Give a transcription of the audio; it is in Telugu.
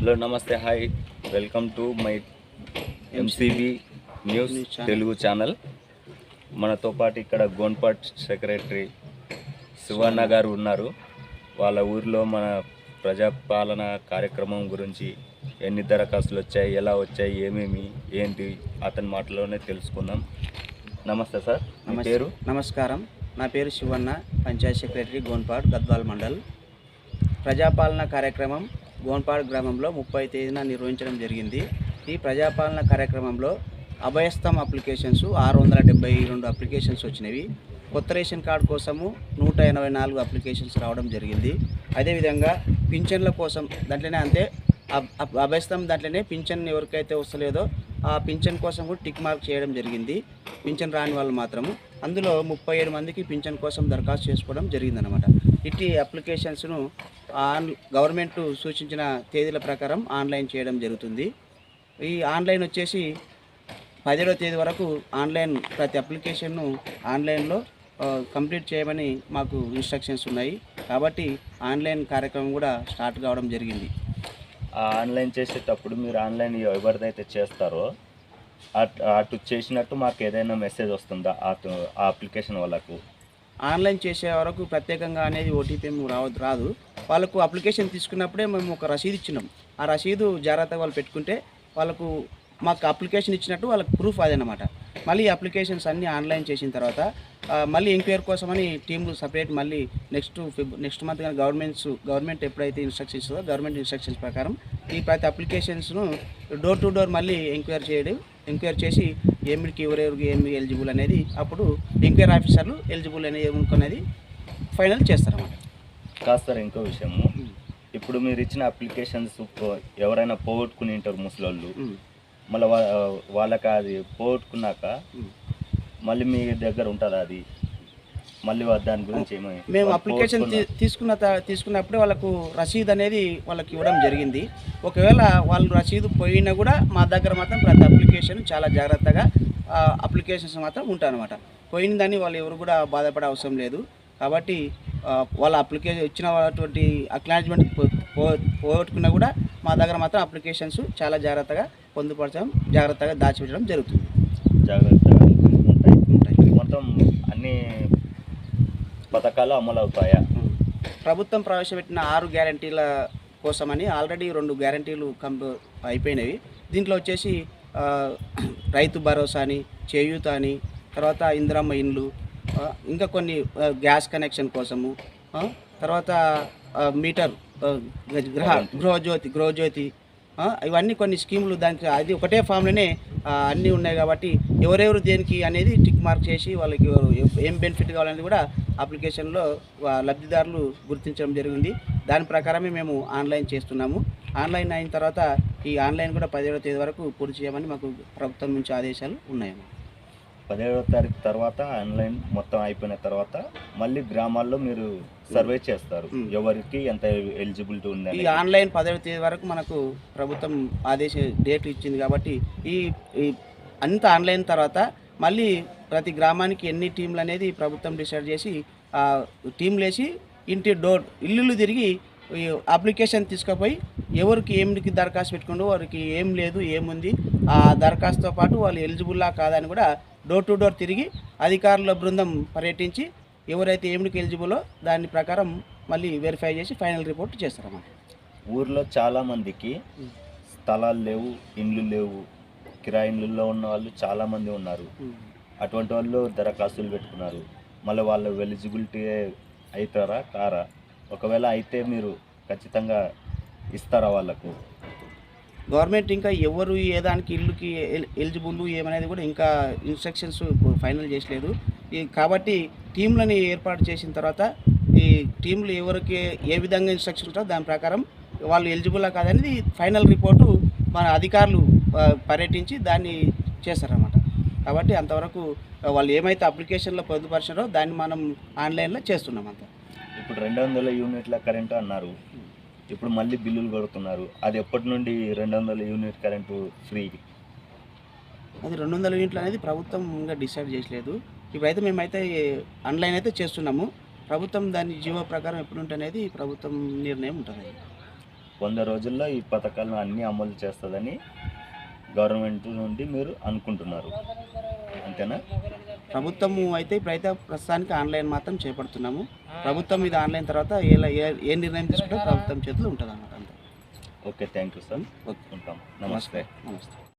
హలో నమస్తే hi. Welcome to my MCB news. Telugu channel. మనతో పాటు ఇక్కడ గోన్పాట్ సెక్రటరీ శివన్న గారు ఉన్నారు. వాళ్ళ ఊర్లో మన ప్రజాపాలన కార్యక్రమం గురించి ఎన్ని దరఖాస్తులు వచ్చాయి ఎలా వచ్చాయి ఏమేమి ఏంటి అతని మాటలోనే తెలుసుకుందాం. నమస్తే సార్ మీ నమస్- పేరు? నమస్కారం. నా పేరు శివన్న పంచాయత్ సెక్రటరీ గోన్పాడ్ గద్వాల్ మండల్. ప్రజాపాలన కార్యక్రమం గోన్పాడ్ గ్రామంలో ముప్పై తేదీన నిర్వహించడం జరిగింది. ఈ ప్రజాపాలన కార్యక్రమంలో అభయస్థం అప్లికేషన్స్ ఆరు వందల డెబ్బై రెండు అప్లికేషన్స్ వచ్చినవి. కొత్త రేషన్ కార్డు కోసము నూట ఎనభై నాలుగు అప్లికేషన్స్ రావడం జరిగింది. అదేవిధంగా పింఛన్ల కోసం దాంట్లోనే అంతే అబ్- అభయస్థం దాంట్లోనే పింఛన్ ఎవరికైతే వస్తలేదో ఆ పింఛన్ కోసం కూడా టిక్ మార్క్ చేయడం జరిగింది. పింఛన్ రాని వాళ్ళు మాత్రము. అందులో ముప్పై ఏడు మందికి పింఛన్ కోసం దరఖాస్తు చేసుకోవడం జరిగిందనమాట ఇట్టి అప్లికేషన్స్ను ఆన్ గవర్నమెంట్ సూచించిన తేదీల ప్రకారం ఆన్లైన్ చేయడం జరుగుతుంది. ఈ ఆన్లైన్ వచ్చేసి పదిహేడో తేదీ వరకు ఆన్లైన్ ప్రతి అప్లికేషన్ను ఆన్లైన్లో కంప్లీట్ చేయమని మాకు ఇన్స్ట్రక్షన్స్ ఉన్నాయి. కాబట్టి ఆన్లైన్ కార్యక్రమం కూడా స్టార్ట్ కావడం జరిగింది. ఆన్లైన్ చేసేటప్పుడు మీరు ఆన్లైన్ ఎవరిదైతే చేస్తారో అట్- అటు చేసినట్టు మాకు ఏదైనా మెసేజ్ వస్తుందా? అటు ఆ అప్లికేషన్ వాళ్ళకు? ఆన్లైన్ చేసే వరకు ప్రత్యేకంగా అనేది ఓటీపీ ఏమి రావద్దు రాదు. వాళ్ళకు అప్లికేషన్ తీసుకున్నప్పుడే మేము ఒక రసీదు ఇచ్చినాం. ఆ రసీదు జాగ్రత్తగా వాళ్ళు పెట్టుకుంటే వాళ్ళకు మాకు అప్లికేషన్ ఇచ్చినట్టు వాళ్ళకి ప్రూఫ్ అదనమాట. మళ్ళీ అప్లికేషన్స్ అన్నీ ఆన్లైన్ చేసిన తర్వాత మళ్ళీ ఎంక్వైరీ కోసమని టీంలు సపరేట్ మళ్ళీ నెక్స్ట్ నెక్స్ట్ మంత్ కానీ గవర్నమెంట్స్ గవర్నమెంట్ ఎప్పుడైతే ఇన్స్ట్రక్షన్స్ ఇస్తుందో గవర్నమెంట్ ఇన్స్ట్రక్షన్స్ ప్రకారం ఈ ప్రతి అప్లికేషన్స్ను డోర్ టు డోర్ మళ్ళీ ఎంక్వైరీ చేయడం ఎంక్వైరీ చేసి ఏమిడికి ఎవరెవరికి ఏమి ఎలిజిబుల్ అనేది అప్పుడు ఎంక్వైరీ ఆఫీసర్లు ఎలిజిబుల్ అనేది ఏమనుకునేది ఫైనల్ చేస్తారన్నమాట. కాస్త ఇంకో విషయము. ఇప్పుడు మీరు ఇచ్చిన అప్లికేషన్స్ ఎవరైనా పోగొట్టుకుని ఉంటారు ముసలోళ్ళు. మళ్ళీ వాళ్ళకి అది పోగొట్టుకున్నాక. మళ్ళీ మీ దగ్గర ఉంటుందా అది? మళ్ళీ దాని గురించి మేము అప్లికేషన్ తీసుకున్న తీసుకున్నప్పుడే వాళ్ళకు రసీదు అనేది వాళ్ళకి ఇవ్వడం జరిగింది. ఒకవేళ వాళ్ళు రసీదు పోయినా కూడా మా దగ్గర మాత్రం ప్రతి అప్లికేషన్ చాలా జాగ్రత్తగా అప్లికేషన్స్ మాత్రం ఉంటాయన్నమాట. పోయిందని వాళ్ళు ఎవరు కూడా బాధపడే అవసరం లేదు. కాబట్టి వాళ్ళ అప్లికేషన్ ఇచ్చిన అటువంటి అక్నాలజ్మెంట్ పోగొట్టుకున్నా కూడా మా దగ్గర మాత్రం అప్లికేషన్స్ చాలా జాగ్రత్తగా పొందుపరచడం జాగ్రత్తగా దాచిపెట్టడం జరుగుతుంది. జాగ్రత్తగా ఉంటాయి. మొత్తం అన్ని పథకాలు అమలు అవుతాయా ప్రభుత్వం ప్రవేశపెట్టిన ఆరు గ్యారంటీల కోసమని ఆల్రెడీ రెండు గ్యారంటీలు కంప్ అయిపోయినవి. దీంట్లో వచ్చేసి రైతు భరోసా అని చేయూత అని తర్వాత ఇందిరమ్మ ఇండ్లు ఇంకా కొన్ని గ్యాస్ కనెక్షన్ కోసము తర్వాత మీటర్ గృహ గృహజ్యోతి గృహజ్యోతి ఇవన్నీ కొన్ని స్కీములు దానికి అది ఒకటే ఫామ్లోనే అన్నీ ఉన్నాయి కాబట్టి ఎవరెవరు దేనికి అనేది టిక్ మార్క్ చేసి వాళ్ళకి ఏం బెనిఫిట్ కావాలనేది కూడా అప్లికేషన్లో లబ్ధిదారులు గుర్తించడం జరిగింది. దాని ప్రకారమే మేము ఆన్లైన్ చేస్తున్నాము. ఆన్లైన్ అయిన తర్వాత ఈ ఆన్లైన్ కూడా పదిహేడవ తేదీ వరకు పూర్తి చేయమని మాకు ప్రభుత్వం నుంచి ఆదేశాలు ఉన్నాయన్నమాట పదిహేడవ తారీఖు తర్వాత ఆన్లైన్ మొత్తం అయిపోయిన తర్వాత మళ్ళీ గ్రామాల్లో మీరు సర్వే చేస్తారు. ఎవరికి ఎంత ఎలిజిబిలిటీ ఈ ఉందని ఆన్లైన్ పదవ తేదీ వరకు మనకు ప్రభుత్వం ఆదేశ డేట్ ఇచ్చింది కాబట్టి ఈ ఈ అంత ఆన్లైన్ తర్వాత మళ్ళీ ప్రతి గ్రామానికి ఎన్ని టీంలు అనేది ప్రభుత్వం డిసైడ్ చేసి టీంలు వేసి ఇంటి డోర్ ఇల్లులు తిరిగి అప్లికేషన్ తీసుకుపోయి ఎవరికి ఏమికి దరఖాస్తు పెట్టుకుంటూ వారికి ఏం లేదు ఏముంది ఆ దరఖాస్తుతో పాటు వాళ్ళు ఎలిజిబుల్లా కాదని కూడా డోర్ టు డోర్ తిరిగి అధికారుల బృందం పర్యటించి ఎవరైతే ఏమికి ఎలిజిబులో దాని ప్రకారం మళ్ళీ వెరిఫై చేసి ఫైనల్ రిపోర్ట్ చేస్తారన్నమాట ఊర్లో చాలామందికి స్థలాలు లేవు ఇండ్లు లేవు. కిరాయి ఇండ్లలో ఉన్న వాళ్ళు చాలా మంది ఉన్నారు అటువంటి వాళ్ళు దరఖాస్తులు పెట్టుకున్నారు. మళ్ళీ వాళ్ళు ఎలిజిబిలిటీ అవుతారా కారా? ఒకవేళ అయితే మీరు ఖచ్చితంగా ఇస్తారా వాళ్ళకు? గవర్నమెంట్ ఇంకా ఎవరు ఏ దానికి ఇల్లుకి ఎల్- ఎలిజిబుల్ ఏమనేది కూడా ఇంకా ఇన్స్ట్రక్షన్స్ ఫైనల్ చేసలేదు. ఈ కాబట్టి టీంలని ఏర్పాటు చేసిన తర్వాత ఈ టీంలు ఎవరికి ఏ విధంగా ఇన్స్ట్రక్షన్స్ ఉంటుందో దాని ప్రకారం వాళ్ళు ఎలిజిబుల్లా కాదనేది ఫైనల్ రిపోర్టు మన అధికారులు పర్యటించి దాన్ని చేస్తారన్నమాట. కాబట్టి అంతవరకు వాళ్ళు ఏమైతే అప్లికేషన్లో పొందుపరిచారో దాన్ని మనం ఆన్లైన్లో చేస్తున్నాం అంత ఇప్పుడు రెండు వందల యూనిట్ల కరెంటు అన్నారు. ఇప్పుడు మళ్ళీ బిల్లులు కొడుతున్నారు. అది ఎప్పటి నుండి రెండు వందల యూనిట్ కరెంటు ఫ్రీ? అది రెండు వందల యూనిట్లు అనేది ప్రభుత్వం ఇంకా డిసైడ్ చేయలేదు ఇప్పుడైతే మేమైతే ఆన్లైన్ అయితే చేస్తున్నాము. ప్రభుత్వం దాని జీవో ప్రకారం ఎప్పుడు ఉంటుంది అనేది ప్రభుత్వం నిర్ణయం ఉంటుంది. వంద రోజుల్లో ఈ పథకాలను అన్నీ అమలు చేస్తుందని గవర్నమెంట్ నుండి మీరు అనుకుంటున్నారు. అంతేనా? ప్రభుత్వం అయితే ఇప్పుడైతే ప్రస్తుతానికి ఆన్లైన్ మాత్రం చేపడుతున్నాము. ప్రభుత్వం ఇది ఆన్లైన్ తర్వాత ఏ ఏ- ఏ నిర్ణయం తీసుకుంటే ప్రభుత్వం చేతిలో ఉంటుంది అన్నమాట అంతే. Okay thank you sir. Okay. ఉంటాం. నమస్తే. నమస్తే.